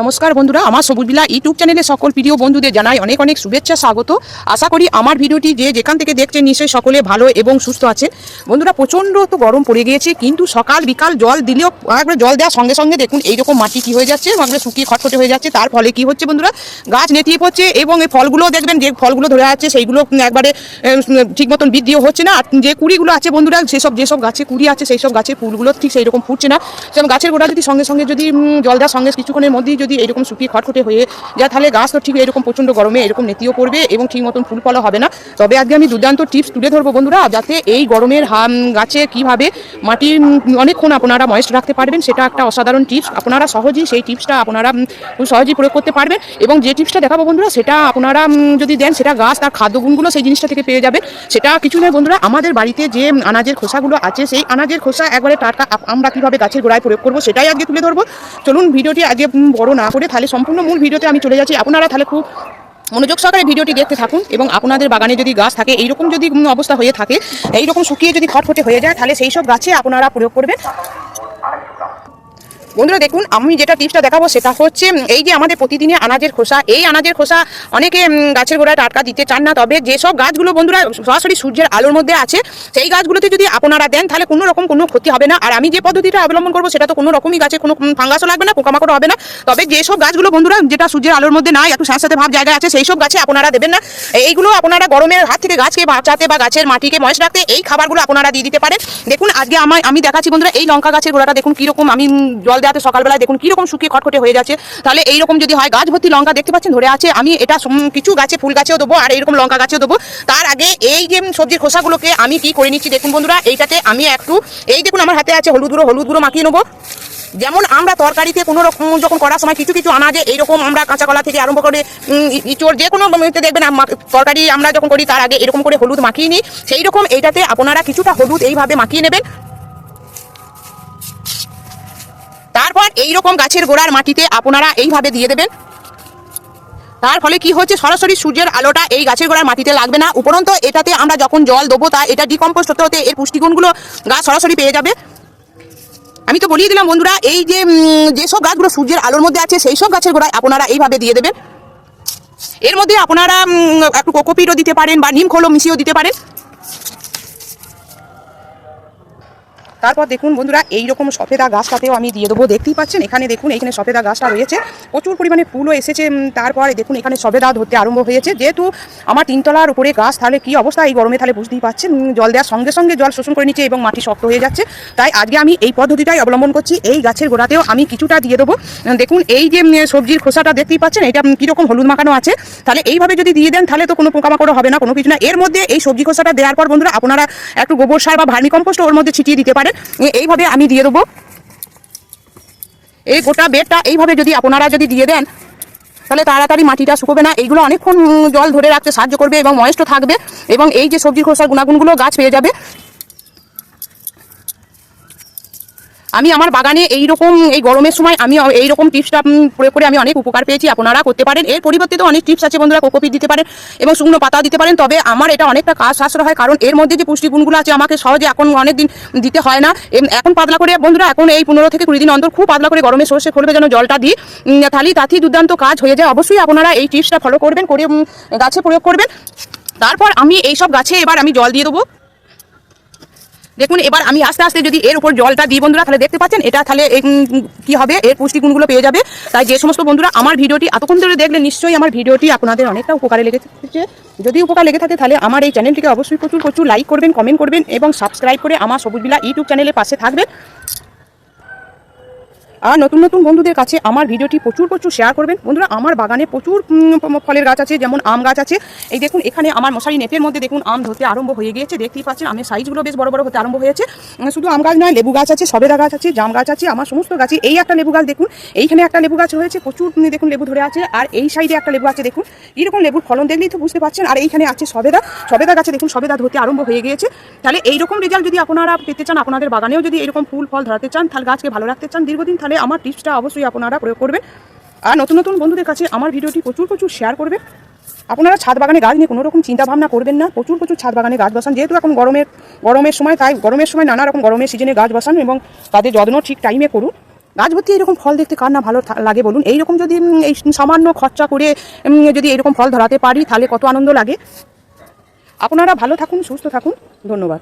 নমস্কার বন্ধুরা, আমার সবুজ বিলা ইউটিউব চ্যানেলে সকল প্রিয় বন্ধুদের জানাই অনেক অনেক শুভেচ্ছা, স্বাগত। আশা করি আমার ভিডিওটি যে যেখান থেকে দেখছেন নিশ্চয়ই সকলে ভালো এবং সুস্থ আছেন। বন্ধুরা, প্রচণ্ড তো গরম পড়ে গিয়েছে, কিন্তু সকাল বিকাল জল দিলেও একবার জল দেওয়ার সঙ্গে সঙ্গে দেখুন এইরকম মাটি কি হয়ে যাচ্ছে, একবারে শুকিয়ে খটখটে হয়ে যাচ্ছে। তার ফলে কি হচ্ছে বন্ধুরা, গাছ নেতিয়ে পড়ছে এবং এই ফলগুলো দেখবেন যে ফলগুলো ধরে আছে, সেইগুলো একবারে ঠিক মতন বৃদ্ধিও হচ্ছে না। আর যে কুড়িগুলো আছে বন্ধুরা, সেসব যেসব গাছে কুড়ি আছে সেই সব গাছের ফুলগুলো ঠিক সেই রকম ফুটছে না। যেমন গাছের গোড়া যদি সঙ্গে সঙ্গে যদি জল দেওয়ার সঙ্গে কিছুক্ষণের মধ্যেই যদি এরকম শুকিয়ে খটখটে হয়ে যায় তাহলে গাছ তো ঠিক এরকম প্রচণ্ড গরমে এরকম নেতিও পড়বে এবং ঠিক মতন ফুল ফলও হবে না। তবে আজকে আমি দুর্দান্ত টিপস তুলে ধরবো বন্ধুরা যাতে এই গরমের গাছে কীভাবে উম, অনেকক্ষণ আপনারা ময়েস্ট রাখতে পারবেন সেটা একটা অসাধারণ টিপস আপনারা সহজেই সেই টিপসটা আপনারা খুব সহজেই প্রয়োগ করতে পারবেন এবং যে টিপসটা দেখাবো বন্ধুরা সেটা আপনারা যদি দেন সেটা গাছ তার খাদ্যগুণগুলো সেই জিনিসটা থেকে পেয়ে যাবেন। সেটা কিছু নয় বন্ধুরা আমাদের বাড়িতে যে আনাজের খোসাগুলো আছে সেই আনাজের খোসা একবারে টাটকা আমরা কীভাবে গাছের গোড়ায় প্রয়োগ করব সেটাই আজকে তুলে ধরবো। চলুন ভিডিওটি আগে বড় না করে তাহলে সম্পূর্ণ মূল ভিডিওতে আমি চলে যাচ্ছি। আপনারা তাহলে খুব মনোযোগ সহকারে ভিডিওটি দেখতে থাকুন এবং আপনাদের বাগানে যদি গাছ থাকে, এইরকম যদি অবস্থা হয়ে থাকে, এইরকম শুকিয়ে যদি খটখটে হয়ে যায়, তাহলে সেই সব গাছে আপনারা প্রয়োগ করবেন। বন্ধুরা দেখুন, আমি যেটা টিপসটা দেখাবো সেটা হচ্ছে এই যে আমাদের প্রতিদিনে আনাজের খোসা, এই আনাজের খোসা অনেকে গাছের গোড়ায় টাটকা দিতে চান না, তবে যেসব গাছগুলো বন্ধুরা সরাসরি সূর্যের আলোর মধ্যে আছে, সেই গাছগুলোতে যদি আপনারা দেন, তাহলে কোনো রকম কোনো ক্ষতি হবে না। আর আমি যে পদ্ধতিটা অবলম্বন করব, সেটা তো কোনো রকমই গাছে কোনো ফাঙ্গাসও লাগবে না পোকামাকড় হবে না। তবে যেসব গাছগুলো বন্ধুরা, যেটা সূর্যের আলোর মধ্যে নাই একটু স্যাঁতস্যাঁতে ভাব জায়গায় আছে, সেই সব গাছে আপনারা দেবেন না। এইগুলো আপনারা গরমের হাত থেকে গাছকে বাঁচাতে বা গাছের মাটিকে ময়েস রাখতে, এই খাবারগুলো আপনারা দিয়ে দিতে পারেন। দেখুন, আজকে আমার আমি দেখাচ্ছি বন্ধুরা, এই লঙ্কা গাছের গোড়াটা দেখুন কীরকম, আমি জল দেওয়াতে সকালবেলায় দেখুন কীরকম শুকিয়ে খটখটে হয়ে যাচ্ছে। তাহলে এইরকম যদি হয় গাছ ভর্তি লঙ্কা দেখতে পাচ্ছেন? ধরে আছে আমি এটা কিছু গাছে ফুল গাছেও দেবো আর এইরকম লঙ্কা গাছেও দেবো। তার আগে এই যে সবজির খোসাগুলোকে আমি কি করে নিচ্ছি দেখুন বন্ধুরা এইটাতে আমি একটু এই দেখুন আমার হাতে আছে হলুদ গুঁড়ো হলুদ গুঁড়ো মাখিয়ে নেব। যেমন আমরা তরকারিতে কোনো রকম যখন করার সময় কিছু কিছু আনাজে এইরকম আমরা কাঁচা কলা থেকে আরম্ভ করে উম, ই- ইঁচড় যে কোনো দেখবেন তরকারি আমরা যখন করি তার আগে এরকম করে হলুদ মাখিয়ে নিই। সেই রকম এইটাতে আপনারা কিছুটা হলুদ এইভাবে মাখিয়ে নেবেন। তারপর এই রকম গাছের গোড়ার মাটিতে আপনারা এইভাবে দিয়ে দেবেন। তার ফলে কি হচ্ছে? সরাসরি সূর্যের আলোটা এই গাছের গোড়ার মাটিতে লাগবে না। উপরন্ত এটাতে আমরা যখন জল দেবো তা এটা ডিকম্পোস্ট হতে হতে এর পুষ্টিগুণগুলো গাছ সরাসরি পেয়ে যাবে। আমি তো বলিয়ে দিলাম বন্ধুরা, এই যে যেসব গাছগুলো সূর্যের আলোর মধ্যে আছে, সেই সব গাছের গোড়ায় আপনারা এইভাবে দিয়ে দেবেন। এর মধ্যে আপনারা একটু কোকোপিটও দিতে পারেন বা নিম খোলও মিশিয়েও দিতে পারেন। তারপর দেখুন বন্ধুরা, এইরকম সফেদা গাছটাতেও আমি দিয়ে দেবো। দেখতেই পাচ্ছেন, এখানে দেখুন এখানে সফেদা গাছটা রয়েছে। প্রচুর পরিমাণে ফুলও এসেছে তারপরে দেখুন, এখানে সফেদা ধরতে আরম্ভ হয়েছে। যেহেতু আমার তিনতলার উপরে গাছ, তাহলে কি অবস্থা? এই গরমে তাহলে বুঝতেই পাচ্ছেন জল দেওয়ার সঙ্গে সঙ্গে জল শোষণ করে নিচ্ছে এবং মাটি শক্ত হয়ে যাচ্ছে। তাই আজকে আমি এই পদ্ধতিটাই অবলম্বন করছি। এই গাছের গোড়াতেও আমি কিছুটা দিয়ে দেবো। দেখুন, এই যে সবজির খোসাটা দেখতেই পাচ্ছেন, এটা কীরকম হলুদ মাখানো আছে। তাহলে এইভাবে যদি দিয়ে দেন, তাহলে তো কোনো পোকামাকড় হবে না, কোনো কিছু না। এর মধ্যে এই সবজি খোসাটা দেওয়ার পর বন্ধুরা, আপনারা একটু গোবর সার বা ভার্মি কম্পোস্ট ওর মধ্যে ছিটিয়ে দিতে পারেন। এ- এইভাবে আমি দিয়ে দেবো। এই গোটা বেডটা এইভাবে যদি আপনারা যদি দিয়ে দেন, তাহলে তাড়াতাড়ি মাটিটা শুকোবে না। এইগুলো অনেকক্ষণ জল ধরে রাখতে সাহায্য করবে এবং ময়েস্ট থাকবে এবং এই যে সবজির খোসার গুণাগুণগুলো গাছ পেয়ে যাবে। আমি আমার বাগানে এই রকম এই গরমের সময় আমি এই রকম টিপসটা প্রয়োগ করে আমি অনেক উপকার পেয়েছি, আপনারা করতে পারেন। এর পরিবর্তে তো অনেক টিপস আছে বন্ধুরা কোকোপিট দিতে পারেন এবং শুকনো পাতা দিতে পারেন, তবে আমার এটা অনেকটা কাজ সাশ্রয় হয়, কারণ এর মধ্যে যে পুষ্টিগুণগুলো আছে আমাকে সহজে এখন অনেক দিন দিতে হয় না। এখন পাতলা করে, বন্ধুরা, এখন এই পনেরো থেকে কুড়ি দিন অন্তর খুব পাতলা করে গরমে সর্ষে খুলবে, যেন জলটা দিই। তাহলেই তাতেই দুর্দান্ত কাজ হয়ে যায়। অবশ্যই আপনারা এই টিপসটা ফলো করবেন, করে গাছে প্রয়োগ করবেন। তারপর আমি এই সব গাছে এবার আমি জল দিয়ে দেবো। দেখুন, এবার আমি আস্তে আস্তে যদি এর উপর জলটা দিই বন্ধুরা, তাহলে দেখতে পাচ্ছেন? এটা তাহলে কি হবে? এর পুষ্টিগুণগুলো পেয়ে যাবে। তাই যে সমস্ত বন্ধুরা, আমার ভিডিওটি এতক্ষণ ধরে দেখলে নিশ্চয়ই আমার ভিডিওটি আপনাদের অনেকটা উপকারে লেগে লেগেছে। যদি উপকার লেগে থাকে, তাহলে আমার এই চ্যানেলটিকে অবশ্যই প্রচুর প্রচুর লাইক করবেন কমেন্ট করবেন এবং সাবস্ক্রাইব করে আমার সবুজবিলা ইউটিউব চ্যানেলে পাশে থাকবেন। আর নতুন নতুন বন্ধুদের কাছে আমার ভিডিওটি প্রচুর প্রচুর শেয়ার করবেন। বন্ধুরা, আমার বাগানে প্রচুর ফলের গাছ আছে, যেমন আম গাছ আছে। এই দেখুন, এখানে আমার মশারি নেটের মধ্যে দেখুন, আম ধরতে আরম্ভ হয়ে গিয়েছে। দেখতেই পাচ্ছেন, আমের সাইজগুলো বেশ বড় বড় হতে আরম্ভ হয়েছে। শুধু আম গাছ নয়, লেবু গাছ আছে, সবেদা গাছ আছে, জাম গাছ আছে, আমার সমস্ত গাছে এই একটা লেবু গাছ দেখুন, এইখানে একটা লেবু গাছ হয়েছে, প্রচুর দেখুন, লেবু ধরে আছে। আর এই সাইডে একটা লেবু আছে, দেখুন এরকম লেবুর ফলন দেখলেই তো বুঝতে পারছেন। আর এইখানে আছে সবেদা সবেদা গাছে দেখুন, সবেদা ধরতে আরম্ভ হয়ে গিয়েছে। তাহলে এইরকম রেজাল্ট যদি আপনারা পেতে চান, আপনাদের বাগানেও যদি এরকম ফুল, ফল ধরাতে চান, তাহলে গাছকে ভালো রাখতে চান, দীর্ঘদিন তাহলে আমার টিপসটা অবশ্যই আপনারা প্রয়োগ করবেন। আর নতুন নতুন বন্ধুদের কাছে আমার ভিডিওটি প্রচুর প্রচুর শেয়ার করবেন। আপনারা ছাদ বাগানে গাছ নিয়ে কোনো রকম চিন্তা ভাবনা করবেন না। প্রচুর প্রচুর ছাদ বাগানে গাছ বসান। যেহেতু এখন গরমের গরমের সময়, তাই গরমের সময় নানা রকম গরমের সিজনে গাছ বসান এবং তাদের যত্ন ঠিক টাইমে করুন। গাছ ভর্তি এরকম ফল দেখতে কার না ভালো লাগে বলুন। এইরকম যদি এই সামান্য খরচা করে যদি এরকম ফল ধরাতে পারি, তাহলে কত আনন্দ লাগে। আপনারা ভালো থাকুন, সুস্থ থাকুন। ধন্যবাদ।